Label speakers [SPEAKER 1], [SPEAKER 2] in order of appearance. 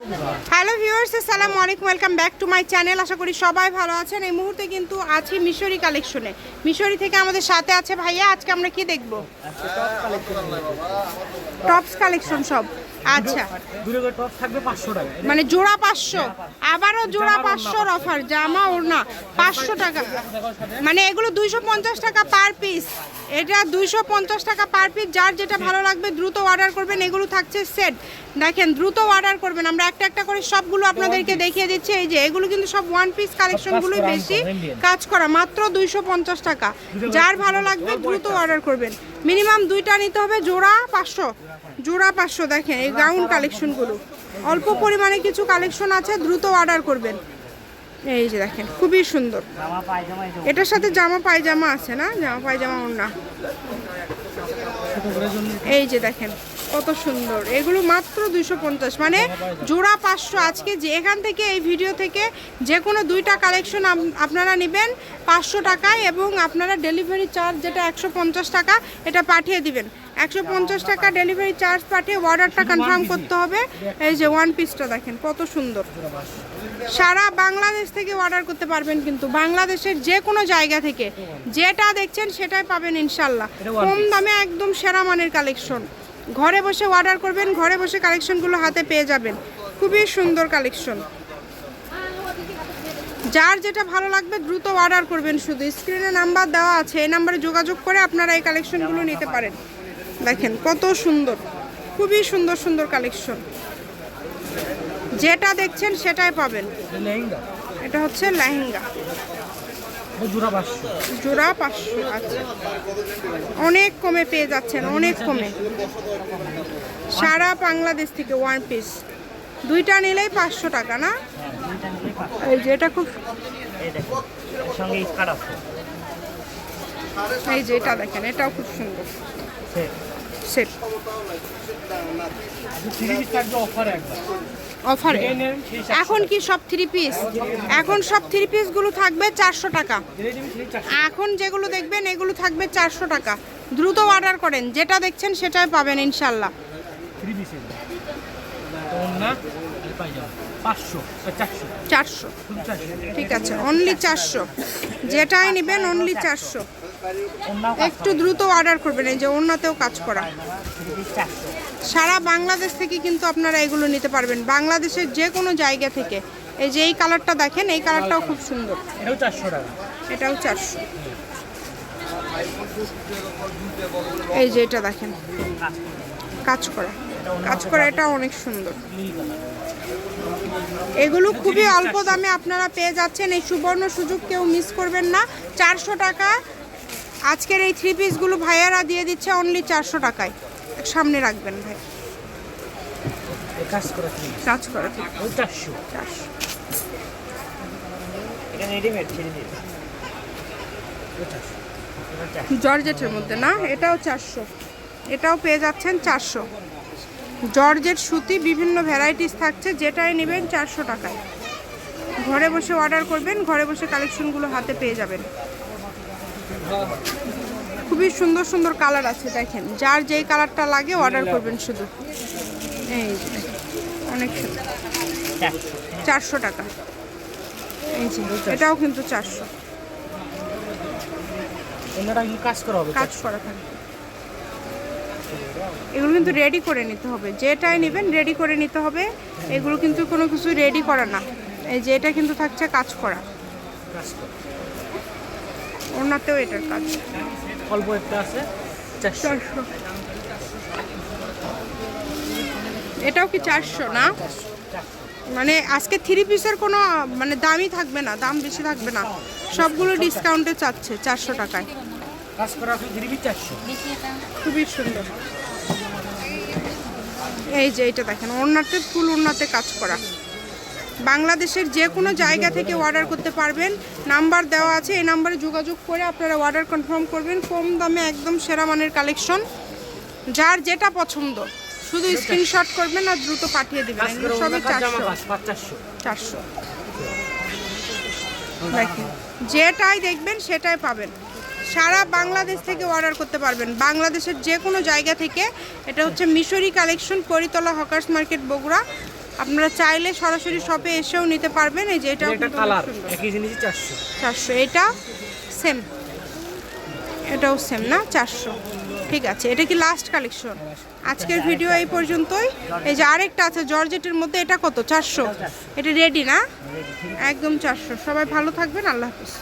[SPEAKER 1] Hello viewers আসসালামু আলাইকুম welcome back to my channel. আশা করি সবাই ভালো আছেন। এই মুহূর্তে কিন্তু আছি মিশরি কালেকশনে। মিশরি থেকে আমাদের সাথে আছে ভাইয়া আজকে আমরা কি দেখব? টপস কালেকশন সব। আচ্ছা। মানে জোড়া পাঁচশো। আবারও জোড়া পাঁচশোর অফার জামা ওর না পাঁচশো টাকা। মানে এগুলো দুইশো পঞ্চাশ টাকা পার পিস এটা দুইশো পঞ্চাশ টাকা পার পিস যার যেটা ভালো লাগবে দ্রুত অর্ডার করবেন এগুলো থাকছে সেট দেখেন দ্রুত অর্ডার করবেন। আমরা একটা একটা করে সবগুলো আপনাদেরকে দেখিয়ে দিচ্ছি। এই যে এগুলো কিন্তু সব ওয়ান পিস কালেকশনগুলোই বেশি কাজ করা মাত্র দুইশো পঞ্চাশ টাকা। যার ভালো লাগবে দ্রুত অর্ডার করবেন। মিনিমাম দুইটা নিতে হবে জোড়া পাঁচশো। জোড়া পাঁচশো দেখেন এই গাউন কালেকশনগুলো অল্প পরিমাণে কিছু কালেকশন আছে দ্রুত অর্ডার করবেন। এই যে দেখেন, খুবই সুন্দর। এটার সাথে জামা পায়জামা আছে না? জামা পায়জামা
[SPEAKER 2] ছোটদের
[SPEAKER 1] এই যে দেখেন, কত সুন্দর। এগুলো মাত্র দুইশো পঞ্চাশ। মানে জোড়া পাঁচশো। আজকে যে এখান থেকে, এই ভিডিও থেকে যে কোনো দুইটা কালেকশন আপনারা নেবেন পাঁচশো টাকায় এবং আপনারা ডেলিভারি চার্জ যেটা একশো পঞ্চাশ টাকা, এটা পাঠিয়ে দিবেন। একশো পঞ্চাশ টাকা ডেলিভারি চার্জ পাঠিয়ে অর্ডারটা কনফার্ম করতে হবে। এই যে ওয়ান পিসটা দেখেন কত সুন্দর। সারা বাংলাদেশ থেকে অর্ডার করতে পারবেন কিন্তু বাংলাদেশের যে কোনো জায়গা থেকে যেটা দেখছেন সেটাই পাবেন ইনশাল্লাহ। কম দামে একদম সেরা মানের কালেকশন ঘরে বসে অর্ডার করবেন ঘরে বসে কালেকশনগুলো হাতে পেয়ে যাবেন। খুবই সুন্দর কালেকশন যার যেটা ভালো লাগবে দ্রুত অর্ডার করবেন শুধু। স্ক্রিনে নাম্বার দেওয়া আছে এই নাম্বারে যোগাযোগ করে আপনারা এই কালেকশনগুলো নিতে পারেন। দেখেন কত সুন্দর খুবই সুন্দর সুন্দর কালেকশন যেটা দেখছেন সেটাই পাবেন।
[SPEAKER 2] এটা
[SPEAKER 1] হচ্ছে লেহেঙ্গা।
[SPEAKER 2] জোড়া পাঁচশো।
[SPEAKER 1] আচ্ছা। অনেক কমে পেয়ে যাচ্ছেন অনেক কমে। সারা বাংলাদেশ থেকে ওয়ান পিস দুইটা নিলেই পাঁচশো টাকা না? এই যে এটা খুব
[SPEAKER 2] এই
[SPEAKER 1] যে এটা দেখেন এটাও খুব সুন্দর। সেট এখন কি সব থ্রি পিস এখন সব থ্রি পিসগুলো থাকবে চারশো টাকা। এখন যেগুলো দেখবেন, এগুলো থাকবে চারশো টাকা। দ্রুত অর্ডার করেন। যেটা দেখছেন সেটাই পাবেন ইনশাল্লাহ।
[SPEAKER 2] চারশো।
[SPEAKER 1] ঠিক আছে। অনলি চারশো। যেটাই নেবেন অনলি চারশো। একটু দ্রুত অর্ডার করবেন এই যে অন্যতেও কাজ করা। সারা বাংলাদেশ থেকে কিন্তু আপনারা এগুলো নিতে পারবেন। বাংলাদেশের যে কোনো জায়গা থেকে। এই যে এই কালারটা দেখেন এই কালারটাও খুব সুন্দর।
[SPEAKER 2] এটাও চারশো টাকা।
[SPEAKER 1] এটাও চারশো। এই যে এটা দেখেন।
[SPEAKER 2] কাজ
[SPEAKER 1] কাজ
[SPEAKER 2] করা।
[SPEAKER 1] কাজ করা এটা অনেক সুন্দর। এগুলো খুবই অল্প দামে আপনারা পেয়ে যাচ্ছেন। এই সুবর্ণ সুযোগ কেউ মিস করবেন না। চারশো টাকা আজকের এই থ্রি পিসগুলো ভাইয়ারা দিয়ে দিচ্ছে অনলি চারশো টাকায়। সামনে রাখবেন ভাই।
[SPEAKER 2] কাজ করা
[SPEAKER 1] কাজ করা
[SPEAKER 2] চারশো।
[SPEAKER 1] জর্জেটের মধ্যে না? এটাও চারশো। এটাও পেয়ে যাচ্ছেন চারশো। জর্জেট সুতি বিভিন্ন ভ্যারাইটিস থাকছে যেটাই নেবেন চারশো টাকায়। ঘরে বসে অর্ডার করবেন ঘরে বসে কালেকশনগুলো হাতে পেয়ে যাবেন। খুবই সুন্দর সুন্দর কালার আছে দেখেন। যার যেই কালারটা লাগে অর্ডার করবেন শুধু। এই অনেক সুন্দর।
[SPEAKER 2] চারশো
[SPEAKER 1] টাকা। এই যে এটাও কিন্তু চারশো।
[SPEAKER 2] কাজ করা হবে
[SPEAKER 1] কাজ করা থাকবে এগুলো কিন্তু রেডি করে নিতে হবে। যেটাই নেবেন রেডি করে নিতে হবে। এগুলো কিন্তু কোনো কিছু রেডি করা না। এই যে এটা কিন্তু থাকছে কাজ করা। ওনাতেও এটার কাজ।
[SPEAKER 2] অল্প একটা আছে চারশো।
[SPEAKER 1] এটাও কি চারশো না? মানে আজকে থ্রি পিসের কোনো মানে দামই থাকবে না দাম বেশি থাকবে না। সবগুলো ডিসকাউন্টে চাচ্ছে চারশো টাকায়। খুবই সুন্দর। এই যে এটা দেখেন ওড়নাতে ফুল ওড়নাতে কাজ করা। বাংলাদেশের যে কোনো জায়গা থেকে অর্ডার করতে পারবেন। নাম্বার দেওয়া আছে এই নাম্বারে যোগাযোগ করে আপনারা অর্ডার কনফার্ম করবেন। কম দামে একদম সেরা মানের কালেকশন যার যেটা পছন্দ শুধু স্ক্রিনশট করবেন আর দ্রুত পাঠিয়ে দেবেন। সবই চারশো।
[SPEAKER 2] চারশো।
[SPEAKER 1] যেটাই দেখবেন সেটাই পাবেন। সারা বাংলাদেশ থেকে অর্ডার করতে পারবেন। বাংলাদেশের যে কোনো জায়গা থেকে এটা হচ্ছে Mishri collection Karitala hawkers market Bogura. আপনারা চাইলে সরাসরি শপে এসেও নিতে পারবেন। এই যে এটা
[SPEAKER 2] একটা কালার একই জিনিসই চারশো।
[SPEAKER 1] চারশো এটা সেম এটাও সেম না? চারশো। ঠিক আছে এটা কি লাস্ট কালেকশন আজকের ভিডিও এই পর্যন্তই। এই যে আরেকটা আছে জর্জেটের মধ্যে এটা কত? চারশো। এটা রেডি না? একদম চারশো। সবাই ভালো থাকবেন আল্লাহ হাফিজ।